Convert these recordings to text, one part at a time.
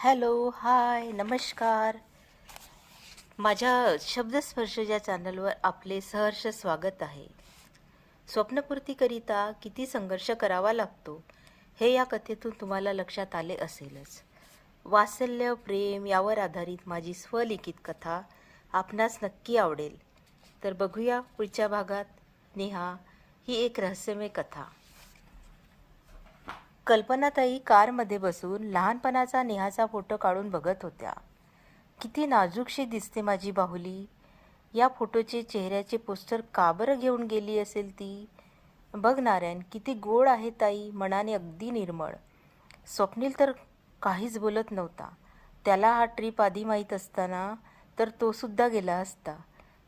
Hello hi नमस्कार. माझ्या शब्दस्पर्श या चॅनलवर आपले सहर्ष स्वागत आहे. स्वप्नपूर्तीकरिता किती संघर्ष करावा लागतो हे या कथेतून तुम्हाला लक्षात आले असेलच. वात्सल्य प्रेम यावर आधारित माझी स्वलिखित कथा आपणास नक्की आवडेल. तर बघूया पुढच्या भागात. नेहा ही एक रहस्यमय कथा. कल्पनाताई कारमध्ये बसून लहानपणाचा नेहाचा फोटो काढून बघत होत्या. किती नाजूकशी दिसते माझी बाहुली. या फोटोचे चेहऱ्याचे पोस्टर का बरं घेऊन गेली असेल ती? बघ नारायण किती गोड आहे ताई मनाने अगदी निर्मळ. स्वप्नील तर काहीच बोलत नव्हता. त्याला हा ट्रीप आधी माहीत असताना तर तो सुद्धा गेला असता.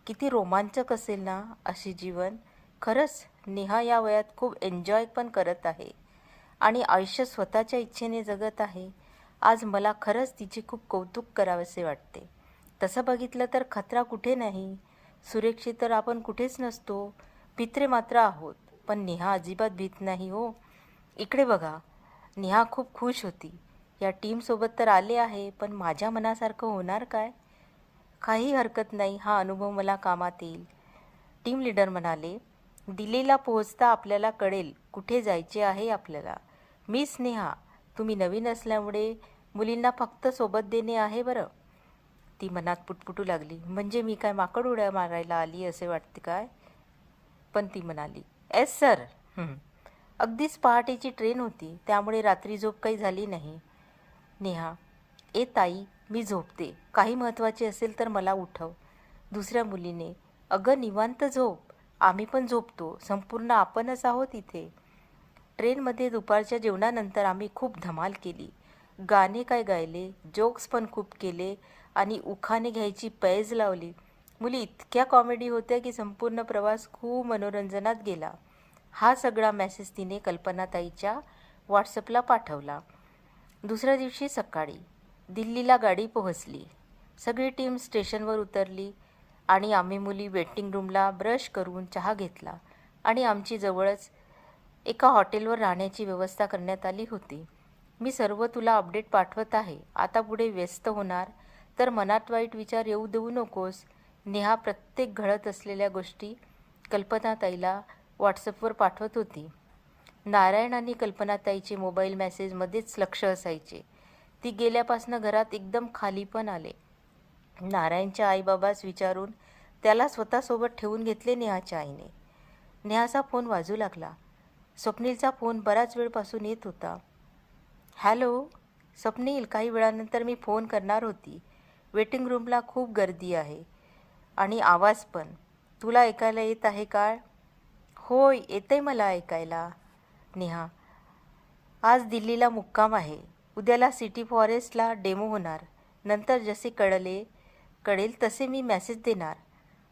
किती रोमांचक असेल ना अशी जीवन. खरंच नेहा या वयात खूप एन्जॉय पण करत आहे. आणि आयुष्य स्वतःच्या इच्छेने जगत आहे. आज मला खरंच तिचे खूप कौतुक करावेसे वाटते. तसं बघितलं तर खतरा कुठे नाही? सुरक्षित तर आपण कुठेच नसतो. पित्रे मात्र आहोत पण नेहा अजिबात भीत नाही हो. इकडे बघा नेहा खूप खुश होती. या टीमसोबत तर आले आहे पण माझ्या मनासारखं होणार काय? काही हरकत नाही हा अनुभव मला कामात येईल. टीम लीडर म्हणाले दिल्लीला पोहोचता आपल्याला कळेल कुठे जायचे आहे आपल्याला. मी स्नेहा तुम्ही नवीन असल्यामुळे मुलींना फक्त सोबत देणे आहे बरं. ती मनात पुटपुटू लागली. म्हणजे मी काय माकड उड्या मारायला आली असे वाटते काय? पण ती म्हणाली एस सर. अगदीच पहाटेची ट्रेन होती. त्यामुळे रात्री झोप काही झाली नाही. नेहा ए ताई मी झोपते. काही महत्त्वाचे असेल तर मला उठव. दुसऱ्या मुलीने अगं निवांत झोप. आम्ही पण झोपतो. संपूर्ण आपणच आहोत इथे. ट्रेनमध्ये दुपारच्या जेवणानंतर आम्ही खूप धमाल केली. गाणे काय गायले जोक्स पण खूप केले आणि उखाने घ्यायची पैज लावली. मुली इतक्या कॉमेडी होत्या की संपूर्ण प्रवास खूप मनोरंजनात गेला. हा सगळा मेसेज तिने कल्पनाताईच्या व्हॉट्सअपला पाठवला. दुसऱ्या दिवशी सकाळी दिल्लीला गाडी पोहोचली. सगळी टीम स्टेशनवर उतरली आणि आम्ही मुली वेटिंग रूमला ब्रश करून चहा घेतला आणि आमची जवळच एका हॉटेलवर राहण्याची व्यवस्था करण्यात आली होती. मी सर्व तुला अपडेट पाठवत आहे. आता पुढे व्यस्त होणार. तर मनात वाईट विचार येऊ देऊ नकोस नेहा प्रत्येक घडत असलेल्या गोष्टी कल्पनाताईला व्हॉट्सअपवर पाठवत होती. नारायण आणि कल्पनाताईचे मोबाईल मेसेजमध्येच लक्ष असायचे. ती गेल्यापासनं घरात एकदम खाली पण आले. नारायणच्या आईबाबास विचारून त्याला स्वतःसोबत ठेवून घेतले नेहाच्या आईने. नेहाचा फोन वाजू लागला. स्वप्नीलचा फोन बराच वेळपासून येत होता. हॅलो स्वप्नील काही वेळानंतर मी फोन करणार होती. वेटिंग रूमला खूप गर्दी आहे आणि आवाज पण. तुला ऐकायला येत आहे का? होय येते मला ऐकायला. नेहा आज दिल्लीला मुक्काम आहे. उद्याला सिटी फॉरेस्टला डेमो होणार. नंतर जसे कळले कळेल तसे मी मेसेज देणार.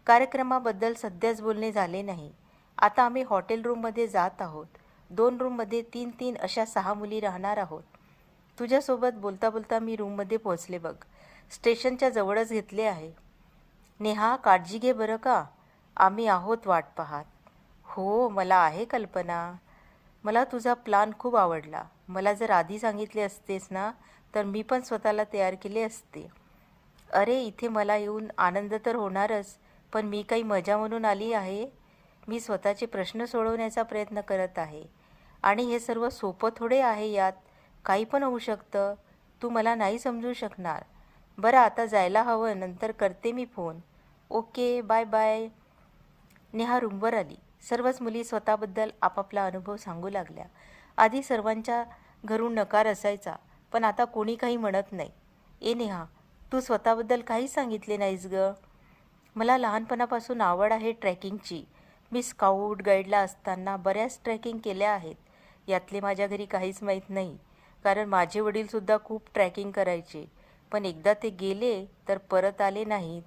कार्यक्रमाबद्दल सध्याच बोलणे झाले नाही. आता आम्ही हॉटेल रूममध्ये जात आहोत. दोन रूममध्ये तीन तीन अशा सहा मुली राहणार आहोत. तुझ्यासोबत बोलता बोलता मी रूममध्ये पोहोचले बघ. स्टेशनच्या जवळच घेतले आहे. नेहा काळजी घे बरं का? आम्ही आहोत वाट पाहात. हो मला आहे कल्पना. मला तुझा प्लान खूप आवडला. मला जर आधी सांगितले असतेस ना तर मी पण स्वतःला तयार केले असते. अरे इथे मला येऊन आनंद तर होणारच पण मी काही मजा म्हणून आली आहे? मी स्वतःचे प्रश्न सोडवण्याचा प्रयत्न करत आहे. आणि हे सर्व सोपं थोडे आहे यात काही पण होऊ शकतं. तू मला नाही समजू शकणार. बरं आता जायला हवं नंतर करते मी phone. Okay bye bye. Neha रूमवर आली. सर्वच मुली स्वतःबद्दल आपापला अनुभव सांगू लागल्या. आधी सर्वांच्या घरून नकार असायचा पण आता कोणी काही म्हणत नाही. ए नेहा तू स्वतःबद्दल काहीच सांगितले नाहीस ग. मला लहानपणापासून आवड आहे ट्रॅकिंगची. मी स्काऊट गाईडला असताना बऱ्याच ट्रेकिंग केल्या आहेत. यातले माझ्या घरी काहीच माहीत नाही. कारण माझे वडीलसुद्धा खूप ट्रॅकिंग करायचे. पण एकदा ते गेले तर परत आले नाहीत.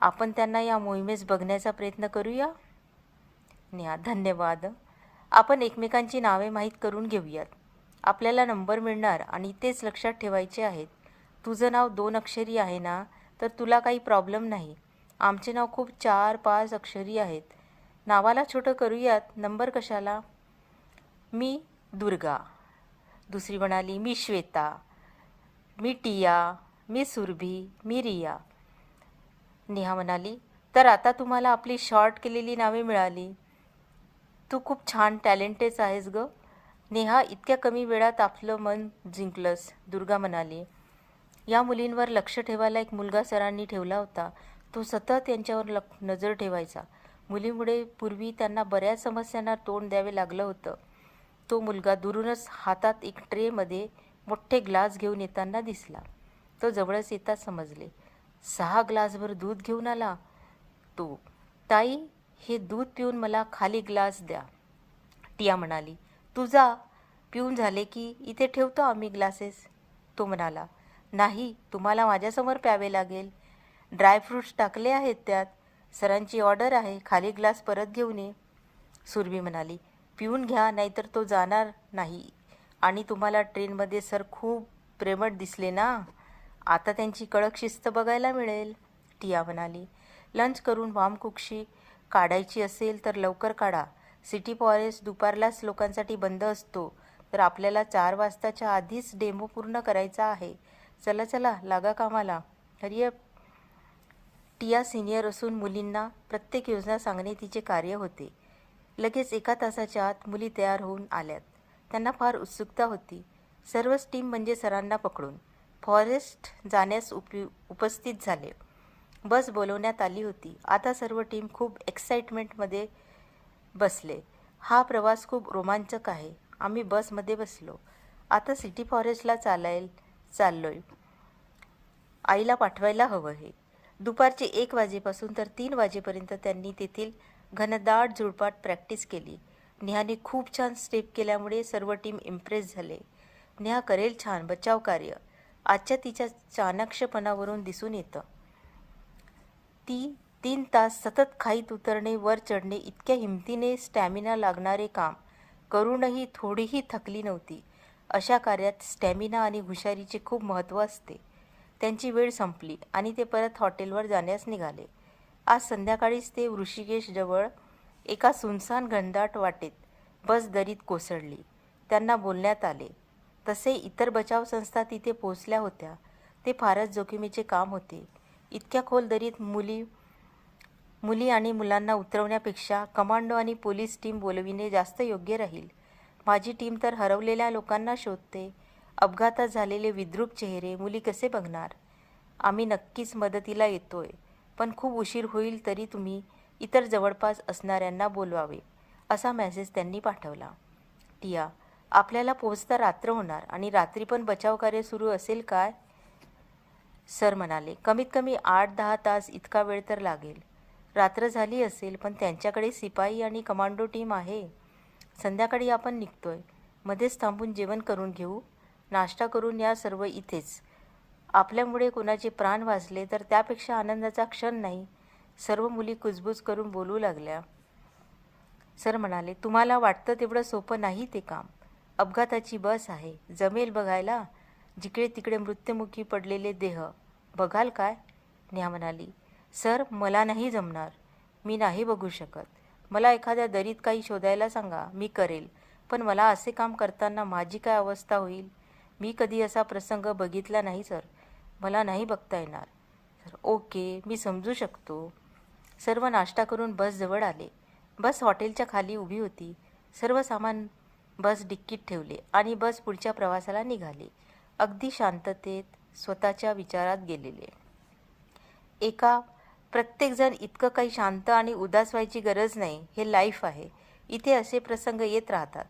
आपण त्यांना या मोहिमेस बघण्याचा प्रयत्न करूया? न्या धन्यवाद. आपण एकमेकांची नावे माहीत करून घेऊयात. आपल्याला नंबर मिळणार आणि तेच लक्षात ठेवायचे आहेत. तुझं नाव दोन अक्षरी आहे ना? तर तुला काही प्रॉब्लेम नाही. आमचे नाव खूप चार पाच अक्षरी आहेत. नावाला छोटं करूयात. नंबर कशाला? मी दुर्गा. दुसरी म्हणाली मी श्वेता. मी टिया. मी सुरभी. मी रिया. नेहा म्हणाली तर आता तुम्हाला आपली शॉर्ट केलेली नावे मिळाली. तू खूप छान टॅलेंटेच आहेस ग. नेहा इतक्या कमी वेळात आपलं मन जिंकलंस. दुर्गा म्हणाली या मुलींवर लक्ष ठेवायला एक मुलगा सरांनी ठेवला होता. तो सतत यांच्यावर लक नजर ठेवायचा. मुलीमुळे पूर्वी त्यांना बऱ्याच समस्यांना तोंड द्यावे लागलं होतं. तो मुलगा दुरूनच हातात एक ट्रेमध्ये मोठे ग्लास घेऊन येताना दिसला. तो जवळच येताच समजले. सहा ग्लासभर दूध घेऊन आला? तो ताई हे दूध पिऊन मला खाली ग्लास द्या. टिया म्हणाली तुझा पिऊन झाले की इथे ठेवतो आम्ही ग्लासेस. तो म्हणाला नाही तुम्हाला माझ्यासमोर प्यावे लागेल. ड्रायफ्रूट्स टाकले आहेत त्यात. सरांची ऑर्डर आहे खाली ग्लास परत घेऊन ये. सुरभी म्हणाली पिऊन घ्या नाहीतर तो जाणार नाही. आणि तुम्हाला ट्रेनमध्ये सर खूप प्रेमट दिसले ना? आता त्यांची कडक शिस्त बघायला मिळेल टिया म्हणाली. लंच करून वामकुक्षी काढायची असेल तर लवकर काढा. सिटी फॉरेस्ट दुपारलाच लोकांसाठी बंद असतो. तर आपल्याला चार वाजताच्या आधीच डेमो पूर्ण करायचा आहे. चला चला लागा कामाला. हरिय टिया सिनियर असून मुलींना प्रत्येक योजना सांगणे तिचे कार्य होते. लगेच एका तासाच्या आत मुली तयार होऊन आल्यात. त्यांना फार उत्सुकता होती. सर्वच टीम म्हणजे सरांना पकडून फॉरेस्ट जाण्यास उपयु उपस्थित झाले. बस बोलवण्यात आली होती. आता सर्व टीम खूप एक्साइटमेंटमध्ये बसले. हा प्रवास खूप रोमांचक आहे. आम्ही बसमध्ये बसलो. आता सिटी फॉरेस्टला चालायल चाललोय. आईला पाठवायला हवं हे दुपारचे एक वाजेपासून तर तीन वाजेपर्यंत त्यांनी तेथील घनदाट झुडपाट प्रॅक्टिस केली. नेहाने खूप छान स्टेप केल्यामुळे सर्व टीम इम्प्रेस झाले. नेहा करेल छान बचाव कार्य. आजच्या तिच्या चाणाक्षपणावरून दिसून येतं. ती तीन तास सतत खाईत उतरणे वर चढणे इतक्या हिमतीने स्टॅमिना लागणारे काम करूनही थोडीही थकली नव्हती. अशा कार्यात स्टॅमिना आणि हुशारीचे खूप महत्त्व असते. त्यांची वेळ संपली आणि ते परत हॉटेलवर जाण्यास निघाले. आज संध्याकाळीच ते ऋषिकेशजवळ एका सुनसान घनदाट वाटेत बस दरीत कोसळली. त्यांना बोलण्यात आले तसे इतर बचाव संस्था तिथे पोचल्या होत्या. ते फारच जोखमीचे काम होते. इतक्या खोल दरीत मुली मुली आणि मुलांना उतरवण्यापेक्षा कमांडो आणि पोलीस टीम बोलविणे जास्त योग्य राहील. माझी टीम तर हरवलेल्या लोकांना शोधते. अपघातात झालेले विद्रूप चेहरे मुली कसे बघणार? आम्ही नक्कीच मदतीला येतोय पण खूप उशीर होईल तरी तुम्ही इतर जवळपास असणाऱ्यांना बोलवावे असा मेसेज त्यांनी पाठवला. टिया आपल्याला पोहोचता रात्र होणार आणि रात्री पण बचावकार्य सुरू असेल काय? सर म्हणाले कमीत कमी आठ दहा तास इतका वेळ तर लागेल. रात्र झाली असेल पण त्यांच्याकडे सिपाई आणि कमांडो टीम आहे. संध्याकाळी आपण निघतोय. मध्येच थांबून जेवण करून घेऊ. नाश्ता करून या सर्व इथेच. आपल्यामुळे कोणाचे प्राण वाचले तर त्यापेक्षा आनंदाचा क्षण नाही. सर्व मुली कुजबूज करून बोलू लागल्या. सर म्हणाले तुम्हाला वाटतं तेवढं सोपं नाही ते काम. अपघाताची बस आहे. जमेल बघायला. जिकडे तिकडे मृत्युमुखी पडलेले देह. बघाल काय? न्या म्हणाली सर मला नाही जमणार. मी नाही बघू शकत. मला एखाद्या दरीत काही शोधायला सांगा. मी करेल. पण मला असे काम करताना माझी काय अवस्था होईल? मी कधी असा प्रसंग बघितला नाही सर. मला नाही बघता येणार. सर ओके मी समजू शकतो. सर्व नाश्ता करून बसजवळ आले. बस हॉटेलच्या खाली उभी होती. सर्व सामान बस डिक्कीत ठेवले आणि बस पुढच्या प्रवासाला निघाली. अगदी शांततेत स्वतःच्या विचारात गेलेले. एका प्रत्येकजण इतकं काही शांत आणि उदास व्हायची गरज नाही. हे लाईफ आहे. इथे असे प्रसंग येत राहतात.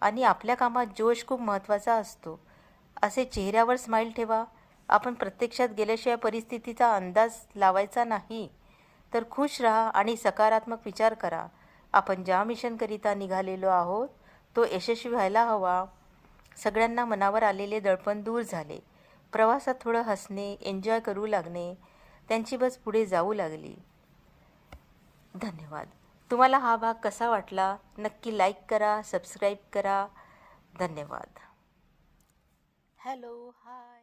आणि आपल्या कामात जोश खूप महत्त्वाचा असतो. असे चेहऱ्यावर स्माईल ठेवा. आपण प्रत्यक्षात गेल्याशिवाय परिस्थितीचा अंदाज लावायचा नाही. तर खुश राहा आणि सकारात्मक विचार करा. आपण ज्या मिशनकरिता निघालेलो आहोत तो यशस्वी व्हायला हवा. सगळ्यांना मनावर आलेले दडपण दूर झाले. प्रवासात थोडं हसणे एन्जॉय करू लागणे त्यांची बस पुढे जाऊ लागली. धन्यवाद. तुम्हाला हा भाग कसा वाटला? नक्की लाईक करा सबस्क्राईब करा. धन्यवाद. Hello hi